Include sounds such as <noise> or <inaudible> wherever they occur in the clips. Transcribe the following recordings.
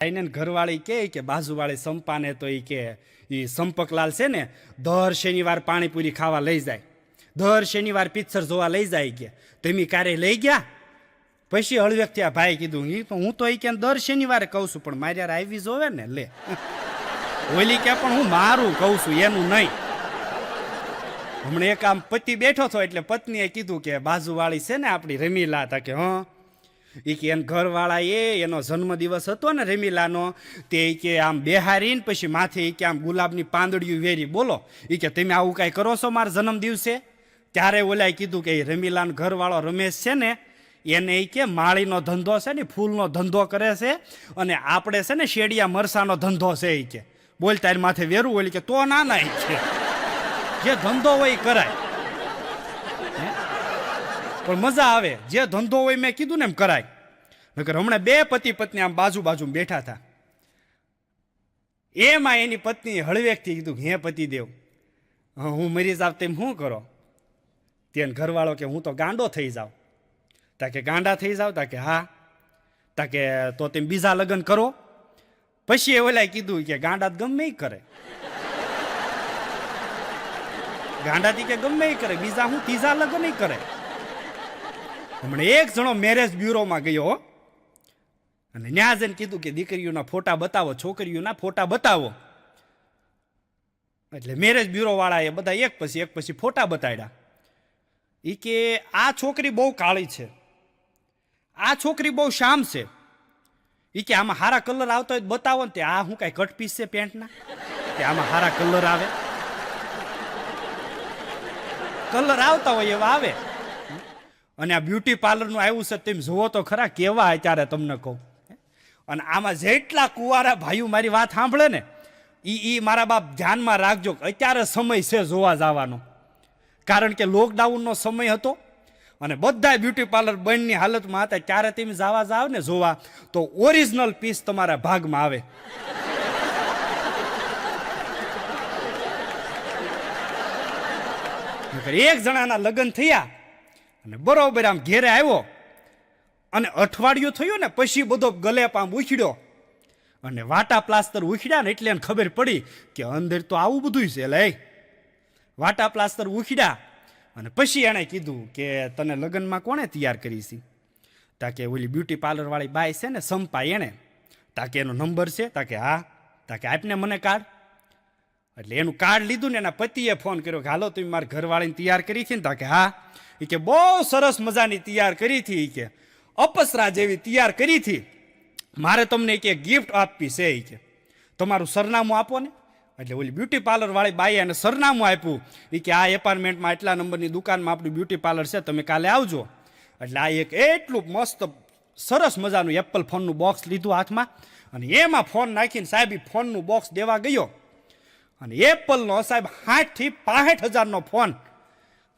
આઈને ઘરવાળી કહે કે બાજુવાળી સંપાને તો એ કે એ સંપકલાલ છે ને, દર શનિવાર પાણીપુરી ખાવા લઈ જાય. દર શનિવાર પિક્ચર જોવા લઈ જાય કે, તમે ક્યારે લઈ ગયા? પછી હળવેક આ ભાઈ કીધું એ પણ હું તો એ કે દર શનિવારે કહું છું, પણ મારી યાર આવી જોવે ને, લે. <laughs> ઓલી કે, પણ હું મારું કહું છું, એનું નહીં. હમણાં એક આમ પતિ બેઠો હતો એટલે પત્નીએ કીધું કે, બાજુવાળી છે ને આપણી રમીલા હતા કે, હં એ કે એના ઘરવાળા એ એનો જન્મદિવસ હતો ને રમીલાનો, તે કે આમ બેહારીને, પછી માથે એ કે આમ ગુલાબની પાંદડિયું વેરી, બોલો. એ કે તમે આવું કાંઈ કરો છો મારા જન્મદિવસે? ત્યારે ઓલાએ કીધું કે એ રમીલાનો ઘરવાળો રમેશ છે ને, એને એ કે માળીનો ધંધો છે ને ફૂલનો ધંધો કરે છે, અને આપણે છે ને શેડિયા મરસાનો ધંધો છે એ કે. બોલ તારી માથે વેરું ઓલી કે તો ના ના એ કે. જે ધંધો હોય એ કરાય? પણ મજા આવે. જે ધંધો હોય મેં કીધું ને એમ કરાય. નકર હમણાં બે પતિ પત્ની આમ બાજુ બાજુ બેઠા હતા. એમાં એની પત્ની હળવેકથી કીધું હે પતિદેવ હા, મરી જાવ તેમ શું કરો? તેને ઘરવાળો કે હું તો ગાંડો થઈ જાઉં. તા કે ગાંડા થઈ જાવ તા કે હા. તા કે તો તેમ બીજા લગ્ન કરો. પછી એ ઓલાએ કીધું કે ગાંડા ગમે કરે. ગાંડાથી કે ગમે કરે બીજા હું ત્રીજા લગ્ન કરે. હમણાં એક જણો મેરેજ બ્યુરોમાં ગયો અને ન્યા જઈને કીધું કે, દીકરીઓના ફોટા બતાવો, છોકરીઓના ફોટા બતાવો. એટલે મેરેજ બ્યુરો વાળા એ બધા એક પછી એક પછી ફોટા બતાડ્યા. એ કે, આ છોકરી બહુ કાળી છે. આ છોકરી બહુ શામ છે. એ કે, આમાં હારા કલર આવતો હોય બતાવો ને. તે, આ હું કાંઈ કટ પીસ છે પેન્ટના કે, આમાં હારા કલર આવે. <laughs> કલર આવતા હોય એવા આવે. અને આ બ્યુટી પાર્લરનું આવ્યું છે, તેમ જુઓ તો ખરા કેવા અત્યારે તમને કહું. અને આમાં જેટલા કુંવારા ભાઈઓ મારી વાત સાંભળે ને એ એ મારા બાપ ધ્યાનમાં રાખજો અત્યારે સમય છે જોવા જવાનો. કારણ કે લોકડાઉનનો સમય હતો અને બધા બ્યુટી પાર્લર બંધની હાલતમાં હતા, ત્યારે તમે જવા જાવ ને જોવા, તો ઓરિજિનલ પીસ તમારા ભાગમાં આવે. એક જણાના લગ્ન થયા અને બરોબર આમ ઘેરે આવ્યો અને અઠવાડિયું થયું ને પછી બધો ગલેપ આમ ઉછળ્યો. અને વાટા પ્લાસ્ટર ઉખડ્યા ને એટલે એને ખબર પડી કે અંદર તો આવું બધું છે, લે. વાટા પ્લાસ્ટર ઉખડ્યા અને પછી એણે કીધું કે તને લગ્નમાં કોણે તૈયાર કરી છે? તાકે ઓલી બ્યુટી પાર્લર વાળી બાઈ છે ને સંપા એણે. તાકે એનો નંબર છે તાકે હા તાકે આપને મને કાર્ડ? એટલે એનું કાર્ડ લીધું ને એના પતિએ ફોન કર્યો કે, હાલો, તમે મારા ઘરવાળીને તૈયાર કરી છે ને? તા કે, હા. એ કે, બહુ સરસ મજાની તૈયાર કરી હતી એ કે, અપસરા જેવી તૈયાર કરી હતી મારે તમને કે ગિફ્ટ આપવી છે. એ કે, તમારું સરનામું આપો ને. એટલે ઓલી બ્યુટી પાર્લરવાળી બાઈએ એને સરનામું આપ્યું. એ કે, આ એપાર્ટમેન્ટમાં એટલા નંબરની દુકાનમાં આપણું બ્યુટી પાર્લર છે, તમે કાલે આવજો. એટલે આ એક એટલું મસ્ત, સરસ મજાનું એપલ ફોનનું બોક્સ લીધું હાથમાં. અને એમાં ફોન નાખીને સાહેબ ફોનનું બોક્સ દેવા ગયો. અને એપલનો સાહેબ સાઠથી પાસઠ હજારનો ફોન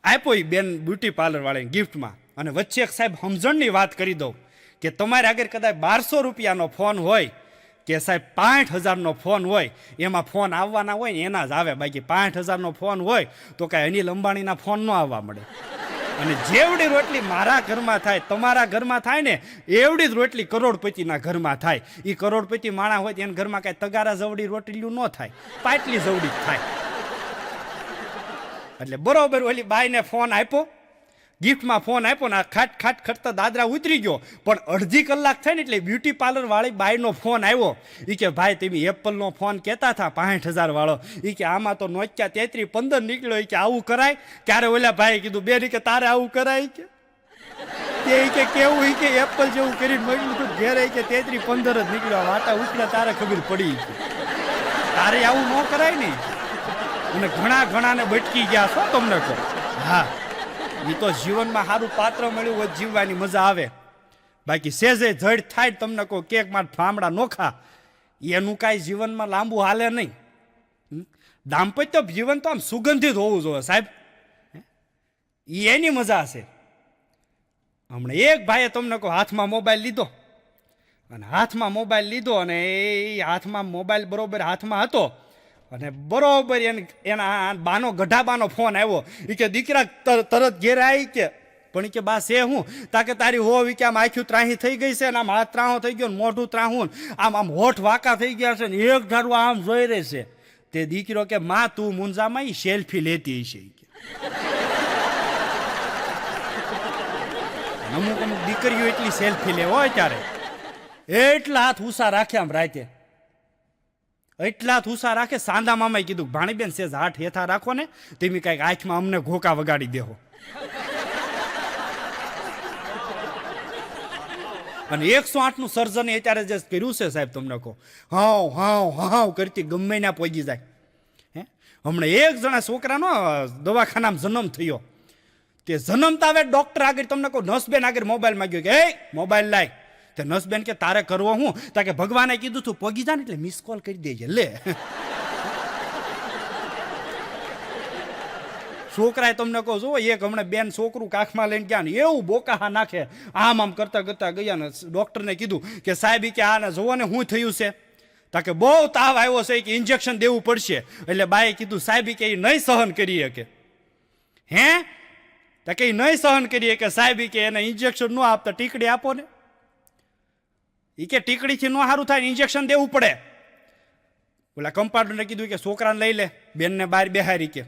આપ્યો એ બેન બ્યુટી પાર્લરવાળાને ગિફ્ટમાં. અને વચ્ચે એક સાહેબ સમજણની વાત કરી દઉં કે તમારે આગળ કદાચ બારસો રૂપિયાનો ફોન હોય કે સાહેબ પાંઠ હજારનો ફોન હોય, એમાં ફોન આવવાના હોય ને એના જ આવે. બાકી પાંઠ હજારનો ફોન હોય તો કાંઈ અનિલ અંબાણીના ફોન ન આવવા મળે. અને જેવડી રોટલી મારા ઘરમાં થાય, તમારા ઘરમાં થાય ને, એવડી જ રોટલી કરોડપતિના ઘરમાં થાય. એ કરોડપતિ માણા હોય એના ઘરમાં કાંઈ તગારા જવડી રોટલીયું ન થાય. પાટલી જવડી જ થાય. એટલે બરોબર ઓલી બાઈને ફોન આપ્યો. ગિફ્ટમાં ફોન આપ્યો ને આ ખાટ ખાટ ખટતા દાદરા ઉતરી ગયો. પણ અડધી કલાક થાય ને એટલે બ્યુટી પાર્લર વાળી બાઈનો ફોન આવ્યો. એ કે, ભાઈ, તમે એપલનો ફોન કહેતા હતા, પાંઠ હજારવાળો એ કે, આમાં તો નોચ્યા તેત્રી પંદર નીકળ્યો. એ કે, આવું કરાય? ક્યારે ઓલા ભાઈ કીધું, બેન કે, તારે આવું કરાય? કે તે કે, કેવું? એ કે એપલ જેવું કરીને. મળ્યું તું ઘેરે કે તેત્રી પંદર જ નીકળ્યો. વાટા ઉછળ્યા તારે ખબર પડી. તારે આવું ન કરાય ને? અને ઘણા ઘણાને બટકી ગયા છો, તમને કહો. હા. એ તો જીવનમાં સારું પાત્ર મળ્યું હોય જીવવાની મજા આવે. બાકી સેજે જડ થાય તમને કહો, કેકમાં ફામડા નોખા એનું કાંઈ જીવનમાં લાંબુ હાલે નહીં. દાંપત્ય જીવન તો આમ સુગંધિત હોવું જોઈએ, સાહેબ. એની મજા હશે. હમણાં એક ભાઈએ તમને કહો, હાથમાં મોબાઈલ લીધો. અને હાથમાં મોબાઈલ લીધો અને એ હાથમાં મોબાઈલ બરોબર હાથમાં હતો. અને બરોબર એને એના બાનો ગઢાબાનો ફોન આવ્યો. એ કે, દીકરા, તર- તરત ઘેર આવી કે. પણ કે, બા, છે હું? તાકે તારી હોવી. કે, આમ આખું ત્રાહી થઈ ગઈ છે ને આમ હાથ ત્રાહો થઈ ગયો ને મોઢું ત્રાહું આમ આમ હોઠ વાંકા થઈ ગયા છે ને એક ધારું આમ જોઈ રહે છે. તે દીકરો કે, માં, તું મુંજામાં ઈ સેલ્ફી લેતી હશે. કે. અમુક અમુક દીકરીઓ એટલી સેલ્ફી લે હોય ત્યારે એટલા હાથ ઉષા રાખ્યા આમ રાતે. એટલા ઉષા રાખે સાંદા મામાએ કીધું, ભાણીબેન, સેજ હાથ હેથા રાખો ને તેમી કાંઈક આંખમાં અમને ઘોકા વગાડી દેહો. અને એકસો આઠનું સર્જન અત્યારે જે કર્યું છે સાહેબ તમને કહો. હાવ હાવ હાવ કરતી ગમે ના પહોંચી જાય. હે? હમણાં એક જણા છોકરાનો દવાખાનામાં જન્મ થયો. તે જન્મતા આવે ડોક્ટર આગળ તમને કહો, નસબેન આગળ મોબાઈલ માંગ્યો કે, એ મોબાઈલ લાય. તે નસબેન કે તારે કરવો હું? તા કે ભગવાને કીધું તું, પગી જા ને એટલે મિસ કોલ કરી દેજે, લે. <laughs> છોકરાએ તમને કહો જો એક હમણાં બેન છોકરું કાખમાં લઈને ગયા ને, એવું બોકાહા નાખે. આમ આમ કરતા કરતા ગયા ને, ડૉક્ટરને કીધું કે, સાહેબ કે આને જોવો ને શું થયું છે. તા કે બહુ તાવ આવ્યો છે કે ઇન્જેક્શન દેવું પડશે. એટલે બાએ કીધું, સાહેબ કે એ નહીં સહન કરી શકે. હે? તા કે એ નહીં સહન કરીએ કે સાહેબ કે એને ઇન્જેક્શન ન આપતા, ટીકડી આપો ને. એ કે ટીકડીથી ન સારું થાય ઇન્જેક્શન દેવું પડે. ઓલા કમ્પાઉન્ડરને કીધું કે છોકરાને લઈ લે, બેનને બહાર બેહારી કે.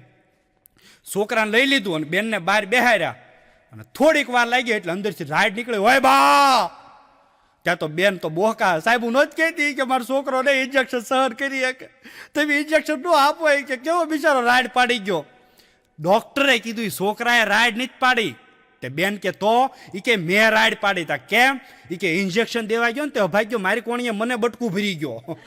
છોકરાને લઈ લીધું અને બેનને બહાર બેહાર્યા. અને થોડીક વાર લાગી એટલે અંદરથી રાઈડ નીકળ્યો હોય બા! ત્યાં તો બેન તો બોહકા, સાહેબ હું જ કહેતી કે મારો છોકરો ને ઇન્જેક્શન સહન કરી શકે. તમે ઇન્જેક્શન ન આપો કે કેવો બિચારો રાઈડ પાડી ગયો. ડોક્ટરે કીધું, "ઈ છોકરાએ રાઈડ નથી પાડી. તે બેન કે તો એ કે મેં રાઈડ પાડી તા. કેમ? એ કે ઇન્જેક્શન દેવા ગયો ને તે ગયો મારી કોણીએ મને બટકું ભરી ગયો.